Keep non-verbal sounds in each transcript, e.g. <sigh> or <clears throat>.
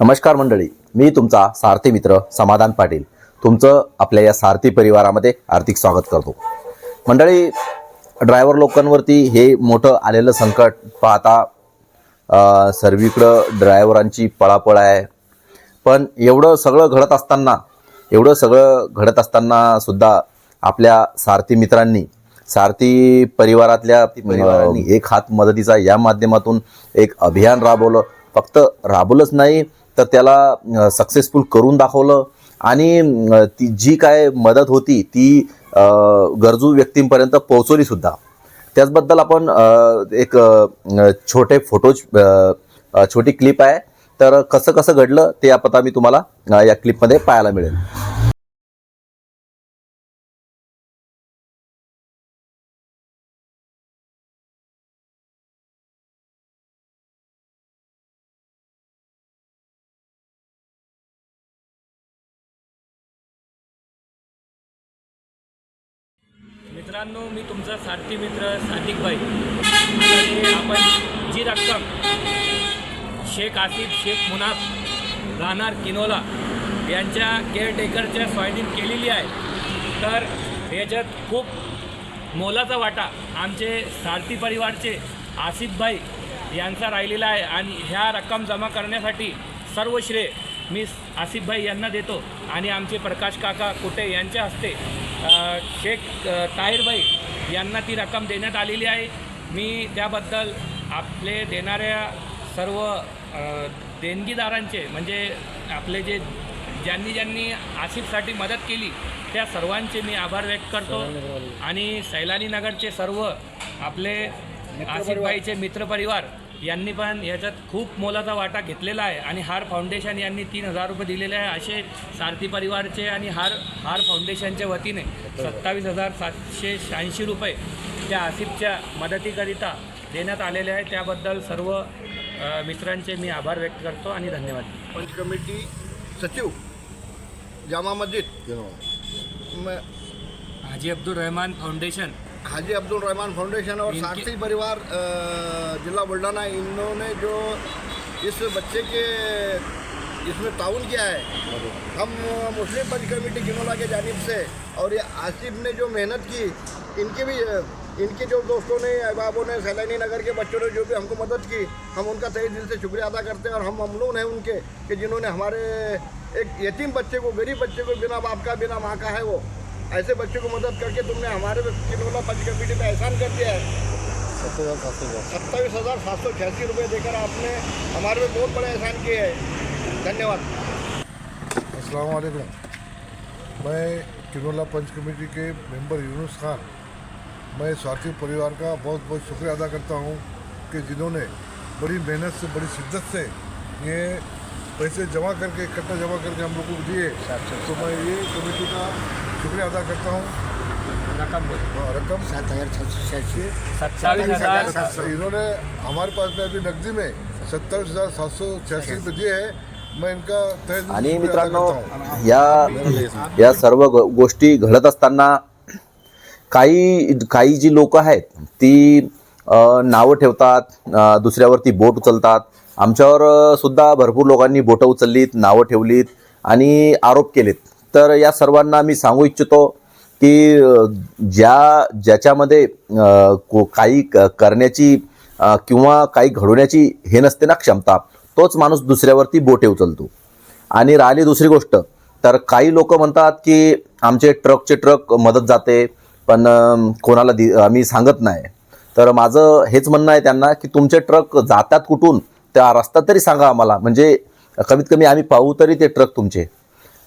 नमस्कार मंडळी मी तुमचा सारथी मित्र समाधान पाटील. तुमचं आपल्या या सारथी परिवारामध्ये हार्दिक स्वागत करतो. मंडळी ड्रायव्हर लोकांवरती हे मोठं आलेलं संकट पाहता सर्वीकडं ड्रायव्हरांची पळापळ आहे. पण एवढं सगळं घडत असताना एवढं सगळं घडत असताना सुद्धा आपल्या सारथी मित्रांनी सारथी परिवारातल्या परिवारांनी. एक हात मदतीचा या माध्यमातून एक अभियान राबवलं. फक्त राबवलंच नाही तर त्याला सक्सेसफुल करून दाखवलं. आणि ती जी काय मदत होती ती गरजू व्यक्तींपर्यंत पोहोचवली सुद्धा. त्याचबद्दल आपण एक छोटे फोटोज छोटी क्लिप आहे. तर कसं कसं घडलं ते आता मी तुम्हाला या क्लिपमध्ये पाहायला मिळेल. मित्रांनो मी तुमचा सारथी मित्र सादिक भाई आपण जी रक्कम शेख आसिफ शेख मुनाफ राहणार किनोला यांच्या केअरटेकरच्या स्वाधीन केलेली आहे. तर याच्यात खूप मोलाचा वाटा आमचे सारथी परिवारचे आसिफ भाई यांचा राहिलेला आहे आणि ह्या रक्कम जमा करण्यासाठी सर्व श्रेय मी आसिफ भाई यांना देतो. आणि आमचे प्रकाश काका कुटे यांच्या हस्ते शेख अ, ताहिरभाई यांना ती रक्कम देण्यात आलेली आहे. मी त्याबद्दल आपले देणाऱ्या सर्व देणगीदारांचे म्हणजे आपले जे ज्यांनी ज्यांनी आसिफसाठी मदत केली त्या सर्वांचे मी आभार व्यक्त करतो. आणि सैलानी नगरचे सर्व आपले आसिफभाईचे मित्रपरिवार यांनी पण याच्यात खूप मोलाचा वाटा घेतलेला आहे. आणि हार फाउंडेशन यांनी तीन हजार रुपये दिलेले आहे असे सारथी परिवारचे आणि हार हार फाउंडेशनच्या वतीने सत्तावीस हजार सातशे शहाऐंशी रुपये त्या आसिफच्या मदतीकरिता देण्यात आलेले आहे. त्याबद्दल सर्व मित्रांचे मी आभार व्यक्त करतो आणि धन्यवाद. पंच कमेटी सचिव जामा मस्जिद. में हाजी अब्दुल रहमान फाउंडेशन हाजी अब्दुल रहमान फाउंडेशन और सारथी परिवार जिला बुल्ढाना इन्होंने जो इस बच्चे के इसमें ताउन किया है हम मुस्लिम पंच कमेटी किनोला के जानिब से और ये आसिफ ने जो मेहनत की इनकी भी इनके जो दोस्तों ने अहबाबों ने सैलानी नगर के बच्चों ने जो भी हमको मदद की हम उनका तहे दिल से शुक्रिया अदा करते हैं और हम ममनून हैं उनके कि जिन्होंने हमारे एक यतीम बच्चे को गरीब बच्चे को बिना बाप का बिना माँ का है वो। ऐसे बच्चे को मदद करके तुमने हमारे किनोला पंच कमेटी पे एहसान कर दिया है। सत्ताईस हज़ार सात सौ छियासी रुपये देकर आपने हमारे पे बहुत बड़ा एहसान किया है। धन्यवाद। अस्सलाम वालेकुम मैं किनोला पंच कमेटी के मेंबर यूनुस खान। मैं स्वार्थी परिवार का बहुत बहुत शुक्रिया अदा करता हूँ कि जिन्होंने बड़ी मेहनत से बड़ी शिद्दत से ये पैसे जमा करके इकट्ठा जमा करके हम लोगों को दिए। तो मैं ये कमेटी का शुक्रिया अदा करता हूँ। रकम रकम। सत्तावीस हजार इन्होंने हमारे पास में अभी नकदी में सत्ताईस हज़ार सात सौ छियासी रुपये दिए हैं। मैं इनका से आणि मित्रांनो करता हूँ। या या सर्व गोष्टी घडत असताना काही काही जी लोक आहेत ती नावं ठेवतात दुसऱ्यावरती बोट उचलतात. आमच्यावर सुद्धा भरपूर लोकांनी बोटं उचललीत नावं ठेवलीत आणि आरोप केलेत. तर या सर्वांना मी सांगू इच्छितो की ज्या ज्याच्यामध्ये को- काही क- करण्याची किंवा काही घडवण्याची हे नसते ना क्षमता तोच माणूस दुसऱ्यावरती बोटे उचलतो. आणि राहिली दुसरी गोष्ट तर काही लोक म्हणतात की आमचे ट्रकचे ट्रक मदत जाते पण कोणाला दि आम्ही सांगत नाही. तर माझं हेच म्हणणं आहे त्यांना की तुमचे ट्रक जातात कुठून त्या रस्ता तरी सांगा आम्हाला. म्हणजे कमीत कमी आम्ही पाहू तरी ते ट्रक तुमचे.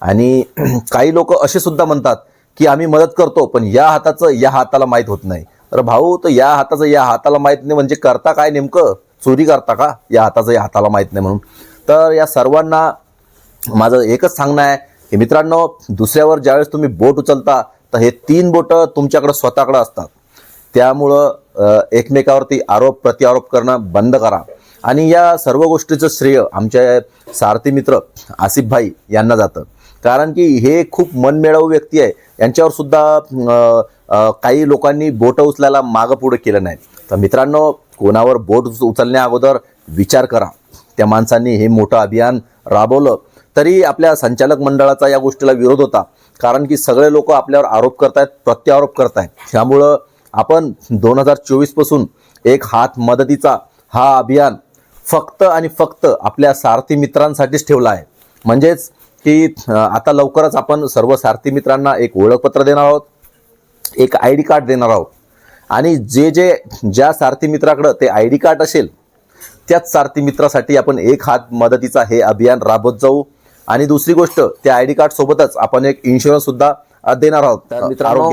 आणि <clears throat> काही लोक असे सुद्धा म्हणतात की आम्ही मदत करतो पण या हाताचं या हाताला माहीत होत नाही. तर भाऊ तर या हाताचं या हाताला माहीत नाही म्हणजे करता काय नेमकं? चोरी करता का या हाताचं या हाताला माहीत नाही म्हणून? तर या सर्वांना माझं एकच सांगणं आहे की मित्रांनो दुसऱ्यावर ज्यावेळेस तुम्ही बोट उचलता तर हे तीन बोटं तुमच्याकडं स्वतःकडं असतात. त्यामुळं एकमेकावरती आरोप प्रतिआरोप करणं बंद करा. आणि या सर्व गोष्टीचं श्रेय आमच्या सारथी मित्र आसिफ भाई यांना जातं. कारण की हे खूप मनमिळावू व्यक्ती आहे. यांच्यावर सुद्धा काही लोकांनी बोटं उचलायला मागं पुढं केलं नाही. तर मित्रांनो कोणावर बोट उच- उचलण्या अगोदर विचार करा. त्या माणसांनी हे मोठं अभियान राबवलं. तरी आपल्या संचालक मंडळाचा या गोष्टीला विरोध होता. कारण की सगळे लोक आपल्यावर आरोप करतायत प्रत्यारोप करतायत. त्यामुळं आपण दोन हजार चोवीसपासून एक हात मदतीचा हा अभियान फक्त आणि फक्त आपल्या सारथी मित्रांसाठीच ठेवला आहे. म्हणजेच की आता लवकरच आपण सर्व सारथी मित्रांना एक ओळखपत्र देणार आहोत एक आय डी कार्ड देणार आहोत. आणि जे जे ज्या सारथी मित्राकडं ते आय डी कार्ड असेल त्याच सारथी मित्रासाठी आपण एक हात मदतीचा हे अभियान राबवत जाऊ. आणि दुसरी गोष्ट त्या आय डी कार्ड सोबतच आपण एक इन्शुरन्स सुद्धा देणार आहोत. तर मित्रांनो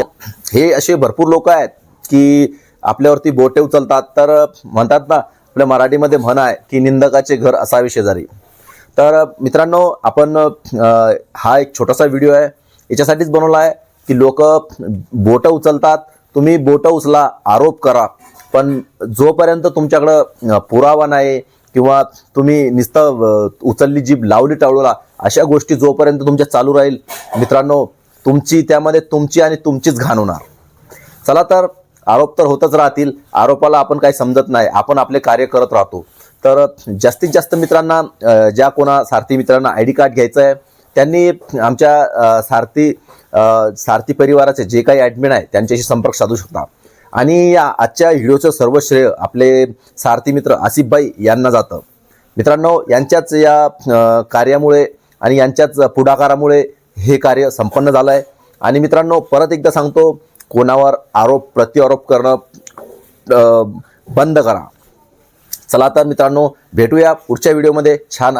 हे असे भरपूर लोक आहेत की आपल्यावरती बोटे उचलतात. तर म्हणतात ना आपल्या मराठीमध्ये म्हण आहे की निंदकाचे घर असावे शेजारी. तर मित्रांनो आपण हा एक छोटासा व्हिडिओ आहे. याच्यासाठीच बनवला आहे की लोक बोटं उचलतात. तुम्ही बोटं उचला आरोप करा. पण जोपर्यंत तुमच्याकडं पुरावा नाही किंवा तुम्ही नुसतं उचलली जीभ लावली टाळूला अशा गोष्टी जोपर्यंत तुमच्या चालू राहील मित्रांनो तुमची त्यामध्ये तुमची आणि तुमचीच घाण होणार. चला तर आरोप तर होतच राहतील. आरोपाला आपण काही समजत नाही. आपण आपले कार्य करत राहतो. तर जास्तीत जास्त मित्रांना ज्या कोणा सारथी मित्रांना आय डी कार्ड घ्यायचं आहे त्यांनी आमच्या सारथी सारथी परिवाराचे जे काही ॲडमिन आहे त्यांच्याशी संपर्क साधू शकता. आणि या आजच्या व्हिडिओचं सर्व श्रेय आपले सारथी मित्र आसिफभाई यांना जातं. मित्रांनो यांच्याच या कार्यामुळे आणि यांच्याच पुढाकारामुळे हे कार्य संपन्न झालं आहे आणि मित्रांनो परत एकदा सांगतो कोणावर आरोप प्रत्यारोप करणं बंद करा. चला तर मित्रांनो भेटूया पुढच्या व्हिडिओमध्ये. छान